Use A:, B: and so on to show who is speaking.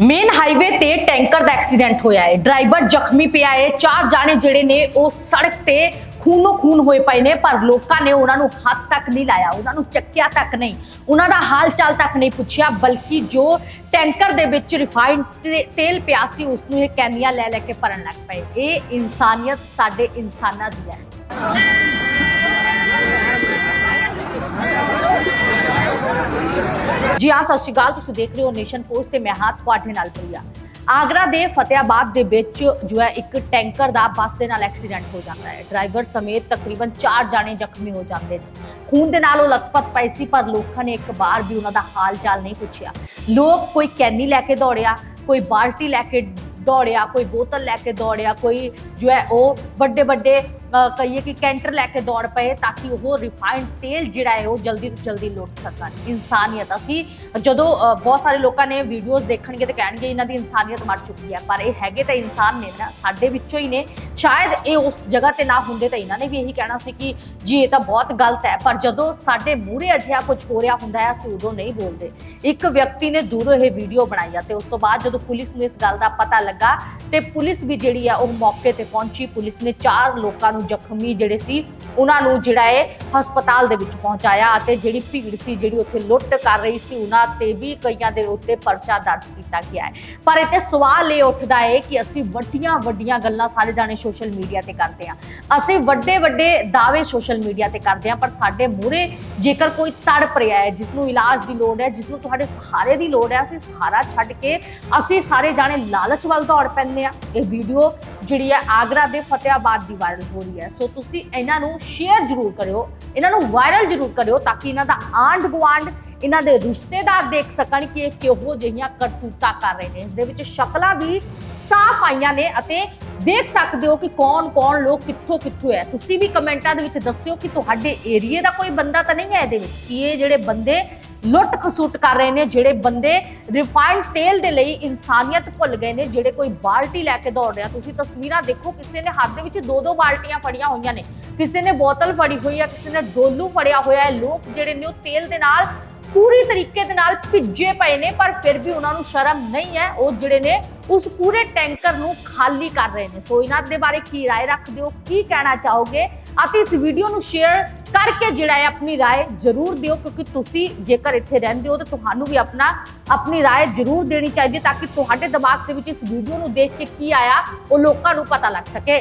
A: Main highway ਤੇ tanker ਦਾ accident ਹੋਇਆ ਹੈ। ਡਰਾਈਵਰ ਜ਼ਖਮੀ ਪਿਆ ਹੈ। ਚਾਰ ਜਾਣੇ ਜਿਹੜੇ ਨੇ ਉਹ ਸੜਕ ਤੇ ਖੂਨੋ ਖੂਨ ਹੋਏ ਪਏ ਨੇ, ਪਰ ਲੋਕਾਂ ਨੇ ਉਹਨਾਂ ਨੂੰ ਹੱਥ ਤੱਕ ਨਹੀਂ ਲਾਇਆ, ਉਹਨਾਂ ਨੂੰ ਚੱਕਿਆ ਤੱਕ ਨਹੀਂ। ਉਹਨਾਂ ਦਾ ਹਾਲ ਚਾਲ ਤੱਕ ਨਹੀਂ ਪੁੱਛਿਆ, ਬਲਕਿ ਜੋ ਟੈਂਕਰ ਦੇ ਵਿੱਚ ਰਿਫਾਈਨਡ ਤੇਲ ਪਿਆ ਸੀ, ਉਸ ਨੂੰ ਇਹ ਕੈਨੀਆਂ ਲੈ ਲੈ ਕੇ ਭਰਨ ਲੱਗ ਪਏ। ਇਹ ਇਨਸਾਨੀਅਤ ਸਾਡੇ ਇਨਸਾਨਾਂ ਦੀ ਹੈ। ਜੀ ਹਾਂ, ਸਤਿ ਸ਼੍ਰੀ ਅਕਾਲ। ਤੁਸੀਂ ਦੇਖ ਰਹੇ ਹੋ ਨੇਸ਼ਨ ਪੋਸਟ ਤੇ ਮੈਂ ਹਾਂ ਤੁਹਾਡੇ ਨਾਲ ਪ੍ਰਿਆ। ਆਗਰਾ ਦੇ ਫਤਿਆਬਾਦ ਦੇ ਵਿੱਚ ਜੋ ਹੈ, ਇੱਕ ਟੈਂਕਰ ਦਾ ਬੱਸ ਦੇ ਨਾਲ ਐਕਸੀਡੈਂਟ ਹੋ ਜਾਂਦਾ ਹੈ। ਡਰਾਈਵਰ ਸਮੇਤ ਤਕਰੀਬਨ 4 ਜਾਣੇ ਜ਼ਖਮੀ ਹੋ ਜਾਂਦੇ ਨੇ। ਖੂਨ ਦੇ ਨਾਲ ਉਹ ਲਤਪਤ ਪਏ ਸੀ, ਪਰ ਲੋਕਾਂ ਨੇ ਇੱਕ ਵਾਰ ਵੀ ਉਹਨਾਂ ਦਾ ਹਾਲ ਚਾਲ ਨਹੀਂ ਪੁੱਛਿਆ। ਲੋਕ ਕੋਈ ਕੈਨੀ ਲੈ ਕੇ ਦੌੜਿਆ, ਕੋਈ ਬਾਲਟੀ ਲੈ ਕੇ ਦੌੜਿਆ, ਕੋਈ ਬੋਤਲ ਲੈ ਕੇ ਦੌੜਿਆ, ਕੋਈ ਜੋ ਹੈ, ਉਹ ਵੱਡੇ ਵੱਡੇ ਕਹੀਏ ਕਿ ਕੈਂਟਰ ਲੈ ਕੇ ਦੌੜ ਪਏ ਤਾਂ ਕਿ ਉਹ ਰਿਫਾਈਨਡ ਤੇਲ ਜਿਹੜਾ ਹੈ ਉਹ ਜਲਦੀ ਤੋਂ ਜਲਦੀ ਲੁੱਟ ਸਕਣ। ਇਨਸਾਨੀਅਤ, ਅਸੀਂ ਜਦੋਂ ਬਹੁਤ ਸਾਰੇ ਲੋਕਾਂ ਨੇ ਵੀਡੀਓਜ਼ ਦੇਖਣਗੇ ਤੇ ਕਹਿਣਗੇ ਇਹਨਾਂ ਦੀ ਇਨਸਾਨੀਅਤ ਮਰ ਚੁੱਕੀ ਹੈ। ਪਰ ਇਹ ਹੈਗੇ ਤਾਂ ਇਨਸਾਨ ਨੇ ਨਾ, ਸਾਡੇ ਵਿੱਚੋਂ ਹੀ ਨੇ। ਸ਼ਾਇਦ ਇਹ ਉਸ ਜਗ੍ਹਾ ਤੇ ਨਾ ਹੁੰਦੇ ਤਾਂ ਇਹਨਾਂ ਨੇ ਵੀ ਇਹੀ ਕਹਿਣਾ ਸੀ ਕਿ ਜੀ, ਇਹ ਤਾਂ ਬਹੁਤ ਗਲਤ ਹੈ। ਪਰ ਜਦੋਂ ਸਾਡੇ ਮੂਹਰੇ ਅਜਿਹਾ ਕੁਝ ਹੋ ਰਿਹਾ ਹੁੰਦਾ ਹੈ, ਅਸੀਂ ਉਦੋਂ ਨਹੀਂ ਬੋਲਦੇ। ਇੱਕ ਵਿਅਕਤੀ ਨੇ ਦੂਰੋਂ ਇਹ ਵੀਡੀਓ ਬਣਾਈ ਆ ਤੇ ਉਸ ਤੋਂ ਬਾਅਦ ਜਦੋਂ ਪੁਲਿਸ ਨੂੰ ਇਸ ਗੱਲ ਦਾ ਪਤਾ ਲੱਗਾ ਤੇ ਪੁਲਿਸ ਵੀ ਜਿਹੜੀ ਆ ਉਹ ਮੌਕੇ ਤੇ ਪਹੁੰਚੀ। ਪੁਲਿਸ ਨੇ ਚਾਰ ਲੋਕਾਂ ਨੂੰ ਜ਼ਖਮੀ ਜਿਹੜੇ ਸੀ, ਉਹਨਾਂ ਨੂੰ ਜਿਹੜਾ ਹੈ ਹਸਪਤਾਲ ਦੇ ਵਿੱਚ ਪਹੁੰਚਾਇਆ ਅਤੇ ਜਿਹੜੀ ਭੀੜ ਸੀ, ਜਿਹੜੀ ਉੱਥੇ ਲੁੱਟ ਕਰ ਰਹੀ ਸੀ, ਉਹਨਾਂ ਤੇ ਵੀ ਕਈਆਂ ਦੇ ਉੱਤੇ ਪਰਚਾ ਦਰਜ ਕੀਤਾ ਗਿਆ ਹੈ। ਪਰ ਇੱਥੇ ਸਵਾਲ ਇਹ ਉੱਠਦਾ ਹੈ ਕਿ ਅਸੀਂ ਵੱਡੀਆਂ ਵੱਡੀਆਂ ਗੱਲਾਂ ਸਾਰੇ ਜਾਣੇ ਸੋਸ਼ਲ ਮੀਡੀਆ ਤੇ ਕਰਦੇ ਹਾਂ। ਅਸੀਂ ਵੱਡੇ ਵੱਡੇ ਦਾਅਵੇ ਸੋਸ਼ਲ ਮੀਡੀਆ ਤੇ ਕਰਦੇ ਹਾਂ, ਪਰ ਸਾਡੇ ਮੂਹਰੇ ਜੇਕਰ ਕੋਈ ਤੜਪ ਰਿਹਾ ਹੈ ਜਿਸ ਨੂੰ ਇਲਾਜ ਦੀ ਲੋੜ ਹੈ ਜਿਸ ਨੂੰ ਤੁਹਾਡੇ ਸਹਾਰੇ ਦੀ ਲੋੜ ਹੈ, ਅਸੀਂ ਸਹਾਰਾ ਛੱਡ ਕੇ ਅਸੀਂ ਸਾਰੇ ਜਾਣੇ ਲਾਲਚ ਵੱਲ ਦੌੜ ਪੈਂਦੇ ਆ ਇਹ ਵੀਡੀਓ ਜਿਹੜੀ ਹੈ ਆਗਰਾ ਦੇ ਫਤਿਆਬਾਦ ਦੀ ਵਾਇਰਲ ਹੋ ਰਹੀ ਹੈ। ਸੋ ਤੁਸੀਂ ਇਹਨਾਂ ਨੂੰ ਸ਼ੇਅਰ ਜ਼ਰੂਰ ਕਰਿਓ, ਇਹਨਾਂ ਨੂੰ ਵਾਇਰਲ ਜ਼ਰੂਰ ਕਰਿਓ ਤਾਂ ਕਿ ਇਹਨਾਂ ਦਾ ਆਂਡ ਗੁਆਂਢ, ਇਹਨਾਂ ਦੇ ਰਿਸ਼ਤੇਦਾਰ ਦੇਖ ਸਕਣ ਕਿ ਇਹ ਕਿਹੋ ਜਿਹੀਆਂ ਕਰਤੂਤਾਂ ਕਰ ਰਹੇ ਨੇ। ਇਸ ਦੇ ਵਿੱਚ ਸ਼ਕਲਾਂ ਵੀ ਸਾਫ਼ ਆਈਆਂ ਨੇ ਅਤੇ ਦੇਖ ਸਕਦੇ ਹੋ ਕਿ ਕੌਣ-ਕੌਣ ਲੋਕ ਕਿੱਥੋਂ ਕਿੱਥੋਂ ਹੈ। ਤੁਸੀਂ ਵੀ ਕਮੈਂਟਾਂ ਦੇ ਵਿੱਚ ਦੱਸਿਓ ਕਿ ਤੁਹਾਡੇ ਏਰੀਏ ਦਾ ਕੋਈ ਬੰਦਾ ਤਾਂ ਨਹੀਂ ਹੈ ਇਹਦੇ ਵਿੱਚ, ਕਿ ਇਹ ਜਿਹੜੇ ਬੰਦੇ ਲੁੱਟ ਖਸੁੱਟ ਕਰ ਰਹੇ ਨੇ, ਜਿਹੜੇ ਬੰਦੇ ਰਿਫਾਈਨਡ ਤੇਲ ਦੇ ਲਈ ਇਨਸਾਨੀਅਤ ਭੁੱਲ ਗਏ ਨੇ, ਜਿਹੜੇ ਕੋਈ ਬਾਲਟੀ ਲੈ ਕੇ ਦੌੜ ਰਿਹਾ। ਤੁਸੀਂ ਤਸਵੀਰਾਂ ਦੇਖੋ, ਕਿਸੇ ਨੇ ਹੱਥ ਦੇ ਵਿੱਚ ਦੋ ਦੋ ਬਾਲਟੀਆਂ ਫੜੀਆਂ ਹੋਈਆਂ ਨੇ। ਕਿਸੇ ਨੇ ਬੋਤਲ ਫੜੀ ਹੋਈ ਹੈ ਕਿਸੇ ਨੇ ਡੋਲੂ ਫੜਿਆ ਹੋਇਆ ਹੈ। ਲੋਕ ਜਿਹੜੇ ਨੇ ਉਹ ਤੇਲ ਦੇ ਨਾਲ ਪੂਰੀ ਤਰੀਕੇ ਦੇ ਨਾਲ ਭਿੱਜੇ ਪਏ ਨੇ ਪਰ ਫਿਰ ਵੀ ਉਹਨਾਂ ਨੂੰ ਸ਼ਰਮ ਨਹੀਂ ਹੈ ਉਹ ਜਿਹੜੇ ਨੇ ਉਸ ਪੂਰੇ ਟੈਂਕਰ ਨੂੰ ਖਾਲੀ ਕਰ ਰਹੇ ਨੇ ਸੋ ਇਹਨਾਂ ਦੇ ਬਾਰੇ ਕੀ رائے ਰੱਖਦੇ ਹੋ ਕੀ ਕਹਿਣਾ ਚਾਹੋਗੇ ਅਤੇ ਇਸ ਵੀਡੀਓ ਨੂੰ ਸ਼ੇਅਰ ਕਰਕੇ ਜਿਹੜਾ ਹੈ ਆਪਣੀ رائے ਜ਼ਰੂਰ ਦਿਓ ਕਿਉਂਕਿ ਤੁਸੀਂ ਜੇਕਰ ਇੱਥੇ ਰਹਿੰਦੇ ਹੋ ਤਾਂ ਤੁਹਾਨੂੰ ਵੀ ਆਪਣਾ ਆਪਣੀ رائے ਜ਼ਰੂਰ ਦੇਣੀ ਚਾਹੀਦੀ ਹੈ ਤਾਂ ਕਿ ਤੁਹਾਡੇ ਦਿਮਾਗ ਦੇ ਵਿੱਚ ਇਸ ਵੀਡੀਓ ਨੂੰ ਦੇਖ ਕੇ ਕੀ ਆਇਆ ਉਹ ਲੋਕਾਂ ਨੂੰ ਪਤਾ ਲੱਗ ਸਕੇ